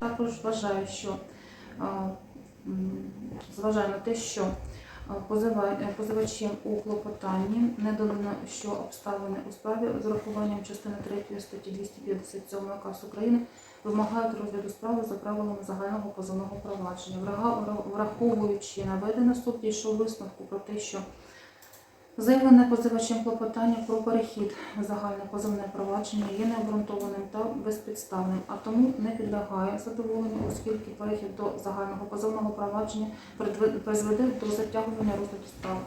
Також вважаю, що зважаю на те, що позивачем у клопотанні не додано, що обставини у справі з урахуванням частини 3 статті 257 КАС України вимагають розгляду справи за правилами загального позовного провадження. Враховуючи наведене, суд дійшов висновку про те, що Заявлене позивачем клопотання про перехід загальне позовне провадження є необґрунтованим та безпідставним, а тому не підлягає задоволенню, оскільки перехід до загального позовного провадження призведе до затягування розгляду справи.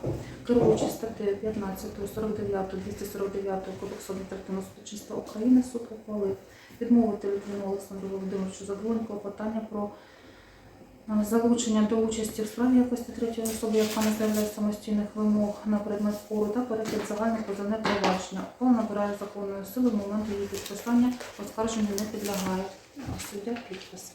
Керуючись статтею 15, 49, 249 Кодексу адміністративного судочинства України, суд ухвалив відмовити Литвину Олександру Володимировичу задоволення клопотання про Залучення до участі в справі якості третьої особи, яка не заявляє самостійних вимог на предмет спору та перехід загальне позовне провадження. Ухвала набирає законної сили в момент її підписання, оскарженню не підлягає. Суддя підпис.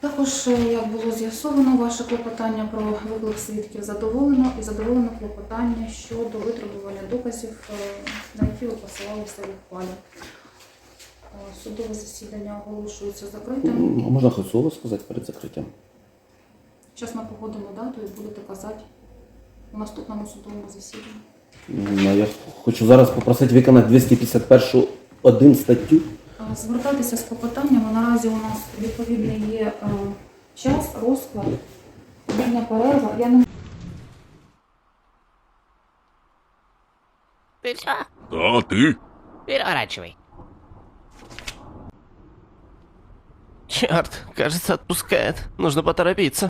Також, е, як було з'ясовано, ваше клопотання про виклик свідків задоволено і задоволено клопотання щодо витребування доказів, е, на які ви посилалися в ухвалі. Судове засідання оголошується закритим. Можна хоч слово сказати перед закриттям? Зараз ми погодимо дату і будете казати у наступному судовому засіданні. Ну, Я хочу зараз попросити виконати 251 один статтю. Звертайтеся з клопотаннями. Наразі у нас відповідний є е, час, розклад, вільна перерва. Я не все? Да, ты? Переворачивай. Черт, кажется, отпускает. Нужно поторопиться.